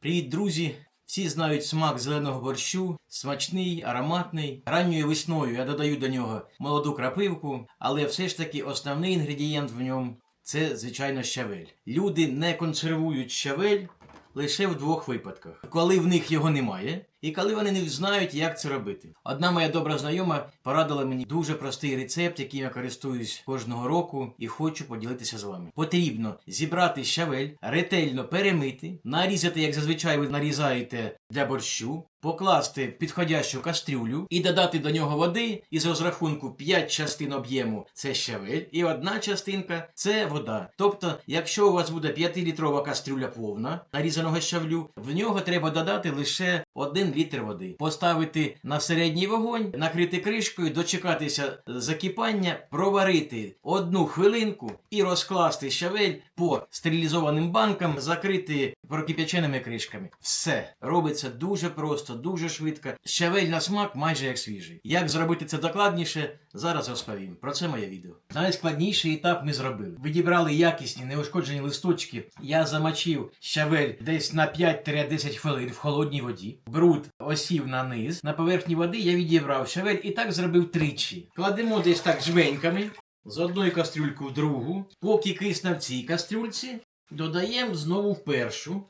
Привіт, друзі! Всі знають смак зеленого борщу, смачний, ароматний. Ранньою весною я додаю до нього молоду крапивку, але все ж таки основний інгредієнт в ньому це, звичайно, щавель. Люди не консервують щавель лише в двох випадках: коли в них його немає, і коли вони не знають, як це робити. Одна моя добра знайома порадила мені дуже простий рецепт, яким я користуюсь кожного року і хочу поділитися з вами. Потрібно зібрати щавель, ретельно перемити, нарізати, як зазвичай ви нарізаєте для борщу, покласти підходящу кастрюлю і додати до нього води із розрахунку 5 частин об'єму це щавель, і одна частинка це вода. Тобто, якщо у вас буде 5-літрова кастрюля повна нарізаного щавлю, в нього треба додати лише 1 літр води. Поставити на середній вогонь, накрити кришкою, дочекатися закипання, проварити одну хвилинку і розкласти щавель по стерилізованим банкам, закрити прокип'яченими кришками. Все робиться дуже просто, дуже швидко. Щавель на смак майже як свіжий. Як зробити це докладніше, зараз розповім. Про це моє відео. Найскладніший етап ми зробили. Відібрали якісні неушкоджені листочки. Я замочив щавель десь на 5-10 хвилин в холодній воді. Бруд осів на низ. На поверхні води я відібрав щавель і так зробив тричі. Кладемо десь так жменьками. З одної кастрюльки в другу. Поки кисне в цій кастрюльці, додаємо знову в першу.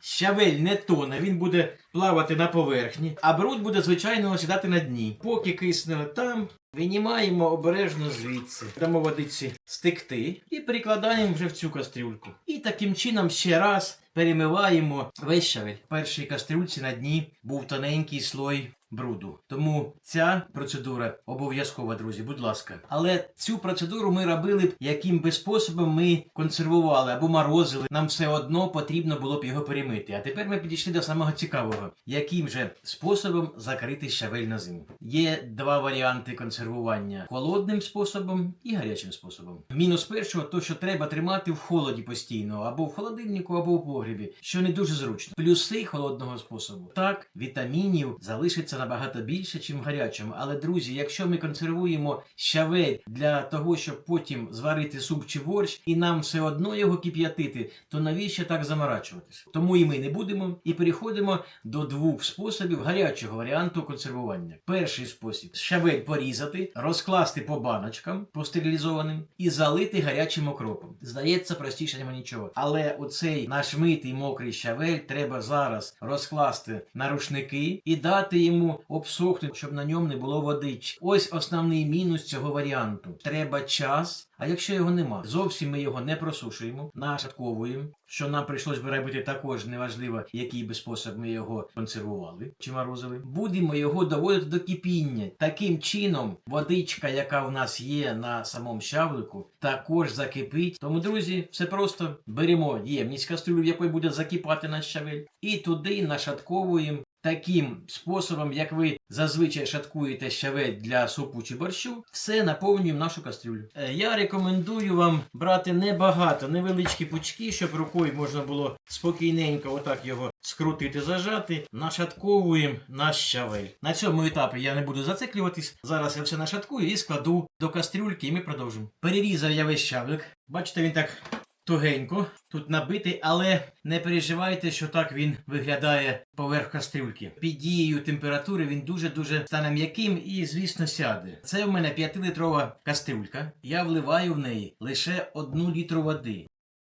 Щавель не тоне, він буде плавати на поверхні, а бруд буде звичайно осідати на дні. Поки кисне там, винімаємо обережно звідси. Дамо водиці стекти і перекладаємо вже в цю кастрюльку. І таким чином ще раз перемиваємо весь щавель. В першій кастрюльці на дні був тоненький слой бруду. Тому ця процедура обов'язкова, друзі, будь ласка. Але цю процедуру ми робили б яким би способом ми консервували або морозили. Нам все одно потрібно було б його перемити. А тепер ми підійшли до самого цікавого, яким же способом закрити щавель на зиму. Є два варіанти консервування: холодним способом і гарячим способом. Мінус першого, то що треба тримати в холоді постійно, або в холодильнику, або в погрібі, що не дуже зручно. Плюси холодного способу. Так, вітамінів залишиться набагато більше, ніж в гарячому. Але друзі, якщо ми консервуємо щавель для того, щоб потім зварити суп чи борщ, і нам все одно його кип'ятити, то навіщо так заморачуватися? Тому і ми не будемо і переходимо до двох способів гарячого варіанту консервування. Перший спосіб щавель порізати, розкласти по баночкам по стерилізованим і залити гарячим окропом. Здається, простіше нема нічого. Але оцей наш митий мокрий щавель треба зараз розкласти на рушники і дати йому обсохнути, щоб на ньому не було водички. Ось основний мінус цього варіанту. Треба час. А якщо його нема, зовсім ми його не просушуємо, нашатковуємо, що нам прийшлось би робити також неважливо, який би спосіб ми його консервували чи морозили. Будемо його доводити до кипіння. Таким чином, водичка, яка в нас є на самому щавлику, також закипить. Тому, друзі, все просто беремо ємність кастрюлю, в якої буде закипати наш щавель, і туди нашатковуємо Таким способом, як ви зазвичай шаткуєте щавель для супу чи борщу, все наповнюємо нашу кастрюлю. Е, Я рекомендую вам брати небагато, невеличкі пучки, щоб рукою можна було спокійненько отак його скрутити, зажати. Нашатковуємо наш щавель. На цьому етапі я не буду зациклюватись. Зараз я все нашаткую і складу до кастрюльки, і ми продовжимо. Перерізав я весь щавлик. Бачите, він так тугенько тут набитий, але не переживайте, що так він виглядає поверх кастрюльки. Під дією температури він дуже-дуже стане м'яким і, звісно, сяде. Це в мене 5-літрова кастрюлька. Я вливаю в неї лише одну літру води.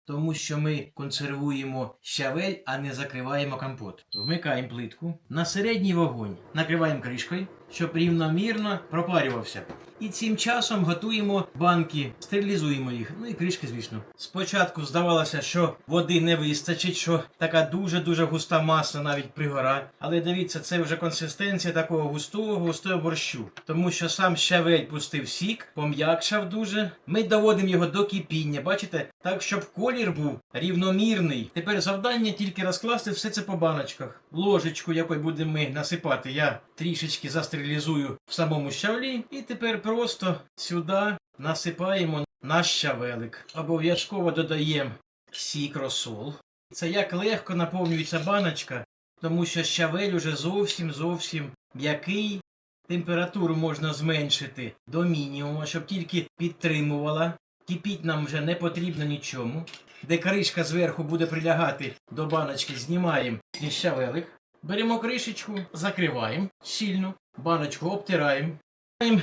Тому що ми консервуємо щавель, а не закриваємо компот. Вмикаємо плитку на середній вогонь, накриваємо кришкою, щоб рівномірно пропарювався. І цим часом готуємо банки, стерилізуємо їх. Ну і кришки, звісно. Спочатку здавалося, що води не вистачить, що така дуже-дуже густа маса навіть пригора. Але дивіться, це вже консистенція такого густого, густого борщу. Тому що сам щавель пустив сік, пом'якшав дуже. Ми доводимо його до кипіння, бачите? Так, щоб колір був рівномірний. Тепер завдання тільки розкласти все це по баночках. Ложечку, якою будемо ми насипати, я трішечки застерилізую в самому щавлі. І тепер просто сюди насипаємо наш щавелик. Обов'язково додаємо сік розсол. Це як легко наповнюється баночка, тому що щавель уже зовсім зовсім м'який. Температуру можна зменшити до мінімуму, щоб тільки підтримувала. Кипіть нам вже не потрібно нічому. де кришка зверху буде прилягати до баночки, знімаємо щавелик. Беремо кришечку, закриваємо щільно, баночку обтираємо.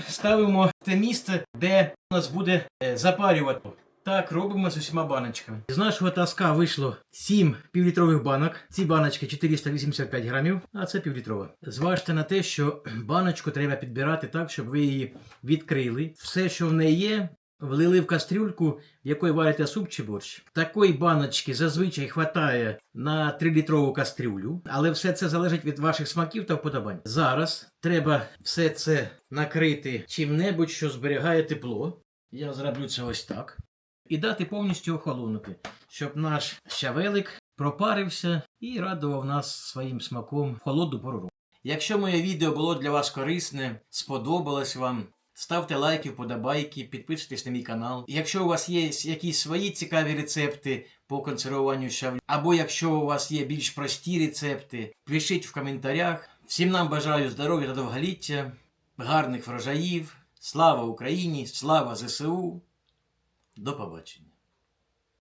Ставимо те місце, де у нас буде е, запарювати. Так робимо з усіма баночками. З нашого таска вийшло 7 півлітрових банок. Ці баночки 485 грамів, а це півлітрова. Зважте на те, що баночку треба підбирати так, щоб ви її відкрили. Все, що в неї є, влили в кастрюльку, в якої варите суп чи борщ. Такої баночки зазвичай хватає на 3-літрову кастрюлю, але все це залежить від ваших смаків та вподобань. Зараз треба все це накрити чим-небудь, що зберігає тепло. Я зроблю це ось так. І дати повністю охолонути, щоб наш щавелик пропарився і радував нас своїм смаком в холодну пору. Якщо моє відео було для вас корисне, сподобалось вам, ставте лайки, вподобайки, підписуйтесь на мій канал. Якщо у вас є якісь свої цікаві рецепти по консервуванню шавлі, або якщо у вас є більш прості рецепти, пишіть в коментарях. Всім нам бажаю здоров'я та довголіття, гарних врожаїв. Слава Україні! Слава ЗСУ! До побачення!